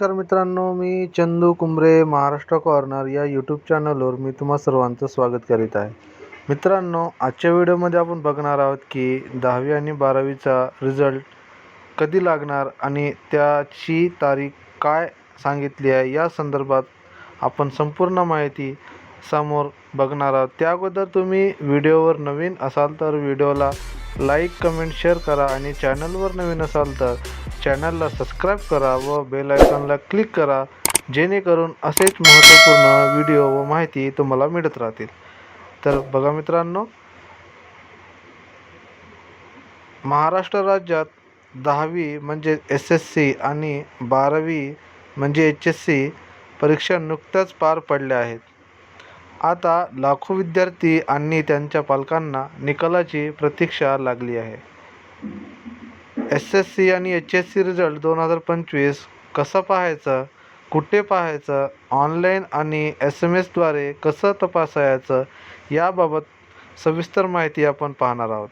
नमस्कार मित्रांनो मी चंदू कुंबरे महाराष्ट्र कॉर्नर या यूट्यूब चॅनलवर मी तुम्हा सर्वांचं स्वागत करीत आहे. मित्रांनो आजच्या व्हिडिओमध्ये आपण बघणार आहोत की दहावी आणि बारावीचा रिझल्ट कधी लागणार आणि त्याची तारीख काय सांगितली आहे या संदर्भात आपण संपूर्ण माहिती समोर बघणार आहोत. त्या अगोदर तुम्ही व्हिडिओवर नवीन असाल तर व्हिडिओला लाईक कमेंट शेअर करा आणि चॅनलवर नवीन असाल तर चॅनलला सबस्क्राईब करा व बेल आयकॉनला क्लिक करा जेणेकरून असेच महत्त्वपूर्ण व्हिडिओ व माहिती तुम्हाला मिळत राहतील. तर बघा मित्रांनो महाराष्ट्र राज्यात दहावी म्हणजे एस एस सी आणि बारावी म्हणजे एच एस सी परीक्षा नुकत्याच पार पडल्या आहेत. आता लाखो विद्यार्थी आणि त्यांच्या पालकांना निकालाची प्रतीक्षा लागली आहे. एस एस सी आणि एच एस सी रिझल्ट दोन हजार पंचवीस कसं पाहायचं कुठे पाहायचं ऑनलाईन आणि एस एम एसद्वारे कसं तपासायचं याबाबत सविस्तर माहिती आपण पाहणार आहोत.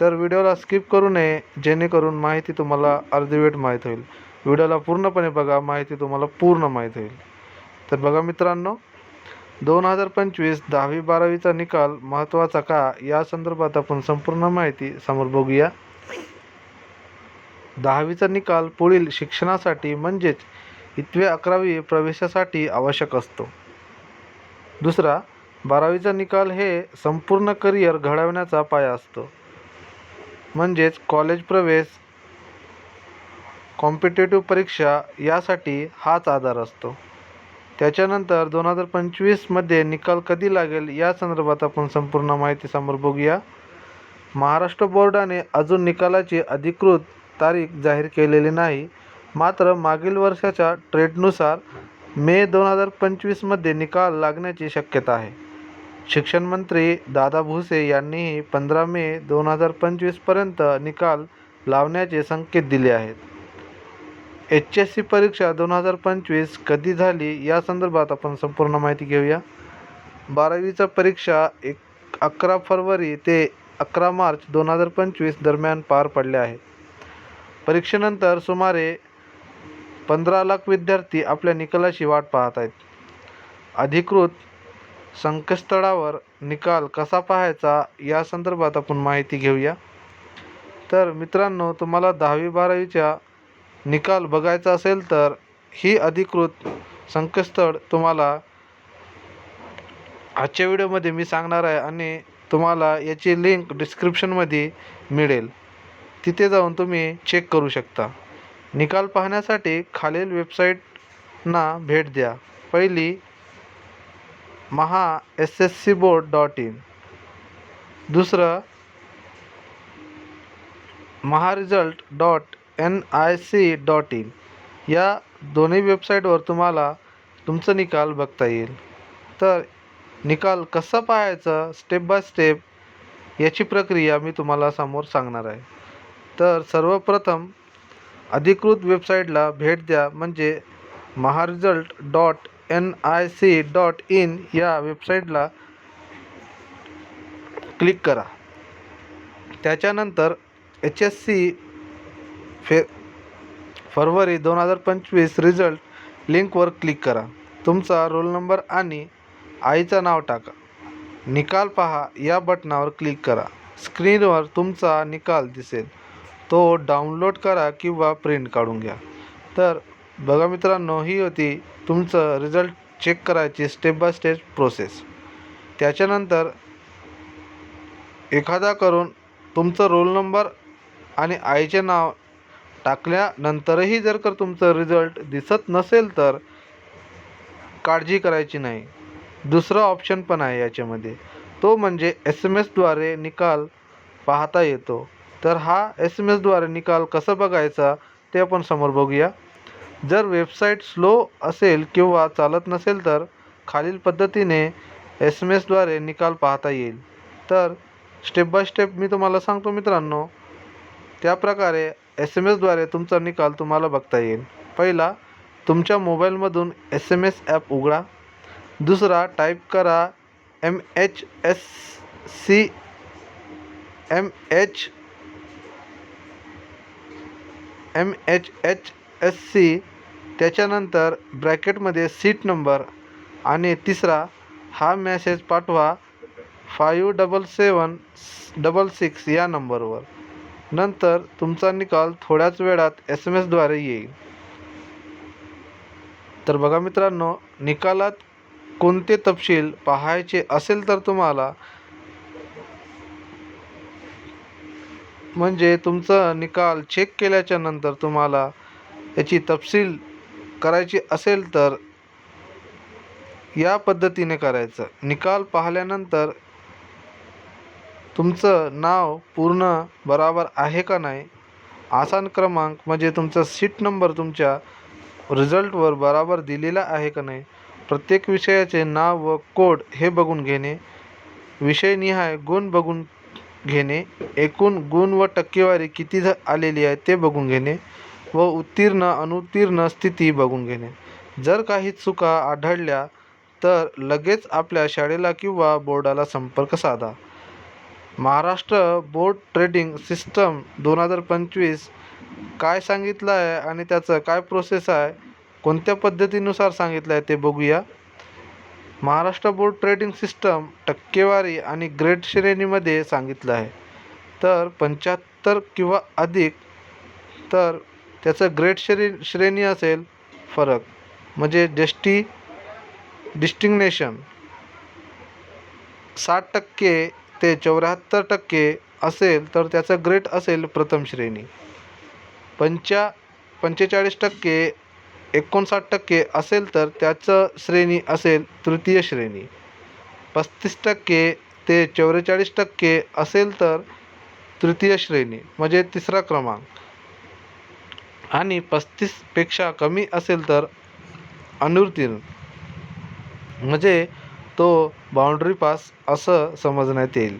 तर व्हिडिओला स्किप करू नये जेणेकरून माहिती तुम्हाला अर्धवेट माहीत होईल. व्हिडिओला पूर्णपणे बघा माहिती तुम्हाला पूर्ण माहीत होईल. तर बघा मित्रांनो दोन हजार पंचवीस दहावी बारावीचा निकाल महत्त्वाचा का? या संदर्भात आपण संपूर्ण माहिती समोर बघूया. दहावीचा निकाल पुढील शिक्षणासाठी म्हणजेच इतवे अकरावी प्रवेशासाठी आवश्यक असतो. दुसरा बारावीचा निकाल हे संपूर्ण करिअर घडवण्याचा पाया असतो. म्हणजेच कॉलेज प्रवेश कॉम्पिटेटिव्ह परीक्षा यासाठी हाच आधार असतो. त्याच्यानंतर दोन हजार पंचवीसमध्ये निकाल कधी लागेल या संदर्भात आपण संपूर्ण माहिती समोर बघूया. महाराष्ट्र बोर्डाने अजून निकालाची अधिकृत तारीख जाहीर केलेली नाही. मात्र मागील वर्षाच्या ट्रेडनुसार मे दोन हजार पंचवीसमध्ये निकाल लागण्याची शक्यता आहे. शिक्षण मंत्री दादा भुसे यांनीही पंधरा मे दोन हजार पंचवीसपर्यंत निकाल लावण्याचे संकेत दिले आहेत. एच एस सी परीक्षा दोन हजार पंचवीस कधी झाली या संदर्भात आपण संपूर्ण माहिती घेऊया. बारावीचा परीक्षा एक अकरा फरवरी ते अकरा मार्च दोन हजार पंचवीस दरम्यान पार पडल्या आहेत. परीक्षेनंतर सुमारे पंधरा लाख विद्यार्थी आपल्या निकालाची वाट पाहत आहेत. अधिकृत संकेतस्थळावर निकाल कसा पाहायचा या संदर्भात आपण माहिती घेऊया. तर मित्रांनो तुम्हाला दहावी बारावीच्या निकाल बघायचा असेल तर ही अधिकृत संकेतस्थळ तुम्हाला आजच्या व्हिडिओमध्ये मी सांगणार आहे आणि तुम्हाला याची लिंक डिस्क्रिप्शनमध्ये मिळेल. तिथे जाऊन तुम्ही चेक करू शकता. निकाल पाहण्यासाठी खालील वेबसाईटना भेट द्या. पहिली Maha S S C board dot in. दुसरं Maha result dot N I C dot in या दोन्ही वेबसाईटवर तुम्हाला तुमचं निकाल बघता येईल. तर निकाल कसा पाहायचा स्टेप बाय स्टेप याची प्रक्रिया मी तुम्हाला समोर सांगणार आहे. तर सर्वप्रथम अधिकृत वेबसाईटला भेट द्या म्हणजे Maharesult dot N I C dot in या वेबसाईटला क्लिक करा. त्याच्यानंतर एच एस सी फे फरवरी दोन हजार पंचवीस रिझल्ट लिंकवर क्लिक करा. तुमचा रोल नंबर आणि आईचं नाव टाका. निकाल पहा या बटनावर क्लिक करा. स्क्रीनवर तुमचा निकाल दिसेल. तो डाउनलोड करा किंवा प्रिंट काढून घ्या. तर बघा मित्रांनो ही होती तुमचं रिझल्ट चेक करायची स्टेप बाय स्टेप प्रोसेस त्याच्यानंतर एखादा करून तुमचं रोल नंबर आणि आईचे नाव टाकल्यानंतरही जर का तुमचं रिझल्ट दिसत नसेल तर काळजी करायची नाही. दुसरा ऑप्शन पण आहे याच्यामध्ये. तो म्हणजे एस एम एसद्वारे निकाल पाहता येतो. तर हा एस एम एसद्वारे निकाल कसा बघायचा ते आपण समोर बघूया. जर वेबसाईट स्लो असेल किंवा चालत नसेल तर खालील पद्धतीने एस एम एसद्वारे निकाल पाहता येईल. तर स्टेप बाय स्टेप मी तुम्हाला सांगतो मित्रांनो त्याप्रकारे एस एम एसद्वारे तुमचा निकाल तुम्हाला बघता येईल. पहिला तुमच्या मोबाईलमधून एस एम एस ॲप उघडा. दुसरा टाईप करा M H S C M H M H H S C त्याच्यानंतर ब्रॅकेटमध्ये सीट नंबर आणि तिसरा हा मॅसेज पाठवा five double seven double six या नंबरवर नंतर तुमचा निकाल थोड्याच वेळात एस एम एसद्वारे येईल. तर बघा मित्रांनो निकालात कोणते तपशील पाहायचे असेल तर तुम्हाला म्हणजे तुमचा निकाल चेक केल्याच्यानंतर तुम्हाला याची तपशील करायची असेल तर या पद्धतीने करायचं. निकाल पाहिल्यानंतर तुमचं नाव पूर्ण बराबर आहे का नाही? आसान क्रमांक म्हणजे तुमचा सीट नंबर तुमच्या रिझल्टवर बराबर दिलेला आहे का नाही? प्रत्येक विषयाचे नाव व कोड हे बघून घेणे विषयनिहाय गुण बघून घेणे एकूण गुण व टक्केवारी किती झ आलेली आहे ते बघून घेणे व उत्तीर्ण अनुत्तीर्ण स्थिती बघून घेणे. जर काही चुका आढळल्या तर लगेच आपल्या शाळेला किंवा बोर्डाला संपर्क साधा. महाराष्ट्र बोर्ड ट्रेडिंग सिस्टम दोन हजार पंचवीस काय सांगितलं आहे आणि त्याचं काय प्रोसेस आहे? कोणत्या पद्धतीनुसार सांगितलं आहे ते बघूया. महाराष्ट्र बोर्ड ट्रेडिंग सिस्टम टक्केवारी आणि ग्रेड श्रेणीमध्ये सांगितलं आहे. तर पंच्याहत्तर किंवा अधिक तर त्याचं ग्रेड श्रे श्रेणी असेल फरक. म्हणजे डेस्टी डिस्टिंग्नेशन साठ टक्के ते चौऱ्याहत्तर टक्के असेल तर त्याचं ग्रेट असेल प्रथम श्रेणी. पंचा पंचेचाळीस टक्के एकोणसाठ टक्के असेल तर त्याचं श्रेणी असेल तृतीय श्रेणी. पस्तीस टक्के ते चौवेचाळीस टक्के असेल तर तृतीय श्रेणी म्हणजे तिसरा क्रमांक. आणि पस्तीसपेक्षा कमी असेल तर अनुत्तीर्ण म्हणजे तो बाउंड्री पास असं समजण्यात येईल.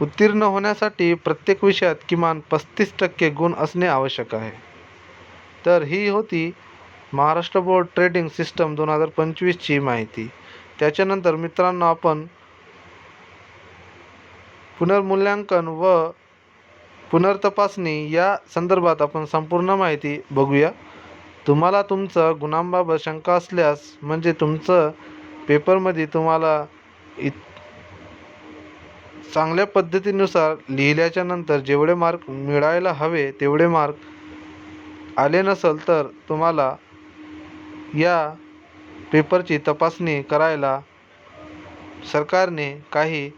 उत्तीर्ण होण्यासाठी प्रत्येक विषयात किमान पस्तीस टक्के गुण असणे आवश्यक आहे. तर ही होती महाराष्ट्र बोर्ड ट्रेडिंग सिस्टम दोन हजार पंचवीसची माहिती. त्याच्यानंतर मित्रांनो आपण पुनर्मूल्यांकन व पुनर्तपासणी या संदर्भात आपण संपूर्ण माहिती बघूया. तुम्हाला तुमचं गुणांबाबत शंका असल्यास म्हणजे तुमचं पेपरमध्ये तुम्हाला इत चांगल्या पद्धतीनुसार लिहिल्याच्या नंतर जेवढे मार्क मिळायला हवे तेवढे मार्क आले नसेल तर तुम्हाला या पेपरची तपासणी करायला सरकारने काही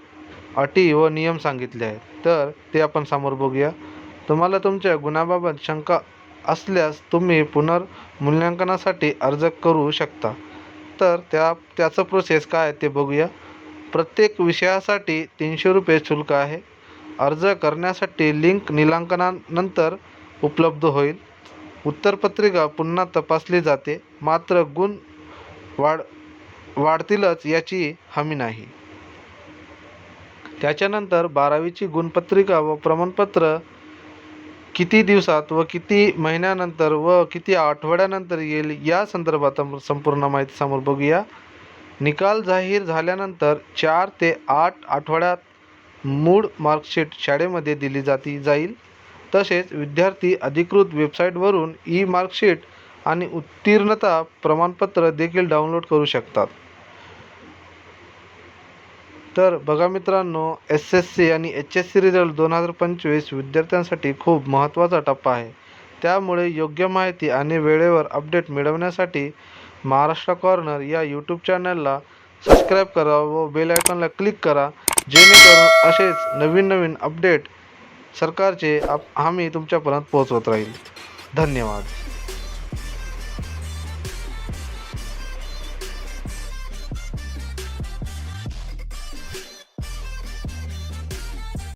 अटी व नियम सांगितले आहेत. तर ते आपण समोर बघूया. तुम्हाला तुमच्या गुणाबाबत शंका असल्यास तुम्ही पुनर्मूल्यांकनासाठी अर्ज करू शकता. तर त्या त्याचं प्रोसेस काय आहे ते बघूया. प्रत्येक विषयासाठी तीनशे रुपये शुल्क आहे. अर्ज करण्यासाठी लिंक निलांकनानंतर उपलब्ध होईल. उत्तरपत्रिका पुन्हा तपासली जाते. मात्र गुण वाढ वाढतीलच याची हमी नाही. त्याच्यानंतर बारावीची गुणपत्रिका व प्रमाणपत्र किती दिवसात व किती महिन्यानंतर व किती आठवड्यानंतर येईल या संदर्भात संपूर्ण माहिती समोर बघूया. निकाल जाहीर झाल्यानंतर चार ते आठ आठवड्यात मूळ मार्कशीट शाळेमध्ये दिली जाती जाईल. तसेच विद्यार्थी अधिकृत वेबसाईटवरून ई मार्कशीट आणि उत्तीर्णता प्रमाणपत्र देखील डाउनलोड करू शकतात. तर बघा मित्रांनो एस एस सी आणि एच एस सी रिझल्ट दोन हजार पंचवीस विद्यार्थ्यांसाठी खूप महत्त्वाचा टप्पा आहे. त्यामुळे योग्य माहिती आणि वेळेवर अपडेट मिळवण्यासाठी महाराष्ट्र कॉर्नर या यूट्यूब चॅनलला सबस्क्राईब करा व बेल आयकॉनला क्लिक करा. जेणेकरून असेच नवीन नवीन अपडेट सरकारचे आप आम्ही तुमच्यापर्यंत पोहोचवत राहील. धन्यवाद.